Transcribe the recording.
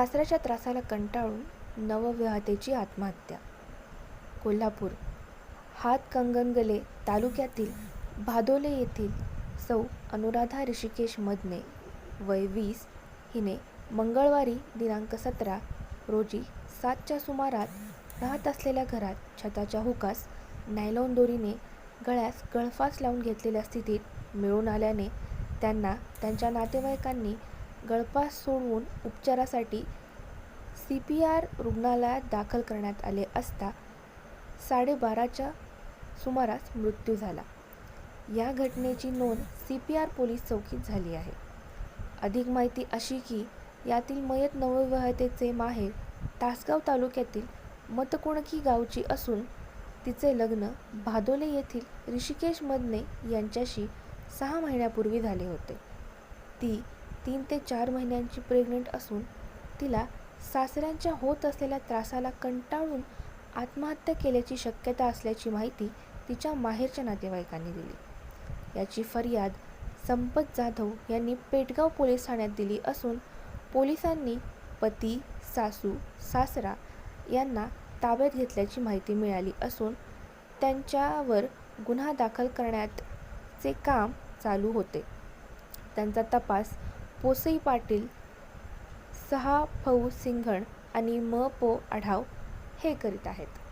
सासऱ्याच्या त्रासाला कंटाळून नवविवाहतेची आत्महत्या. कोल्हापूर हातकंगनगले तालुक्यातील भादोले येथील सौ अनुराधा ऋषिकेश मदने वय वीस हिने मंगळवारी दिनांक सतरा रोजी सातच्या सुमारात राहत असलेल्या घरात छताच्या हुकास नायलॉन दोरीने गळ्यास गळफास लावून घेतलेल्या स्थितीत मिळून आल्याने त्यांना त्यांच्या नातेवाईकांनी गळफास सोडवून उपचारासाठी सी पी आर रुग्णालयात दाखल करण्यात आले असता साडेबाराच्या सुमारास मृत्यू झाला. या घटनेची नोंद सी पी आर पोलीस चौकीत झाली आहे. अधिक माहिती अशी की यातील मयत नवविवाहितेचे माहेर तासगाव तालुक्यातील मतकोणकी गावची असून तिचे लग्न भादोले येथील ऋषिकेश मदने यांच्याशी सहा महिन्यापूर्वी झाले होते. ती तीन ते चार महिन्यांची प्रेग्नंट असून तिला सासऱ्यांच्या होत असलेल्या त्रासाला कंटाळून आत्महत्या केल्याची शक्यता असल्याची माहिती तिच्या माहेरच्या नातेवाईकांनी दिली. याची फर्याद संपत जाधव यांनी पेटगाव पोलीस ठाण्यात दिली असून पोलिसांनी पती सासू सासरा यांना ताब्यात घेतल्याची माहिती मिळाली असून त्यांच्यावर गुन्हा दाखल करण्याचे काम चालू होते. त्यांचा तपास पोसई पाटील सहा फौ सिंघण आणि म पो आढाव हे करीत आहेत.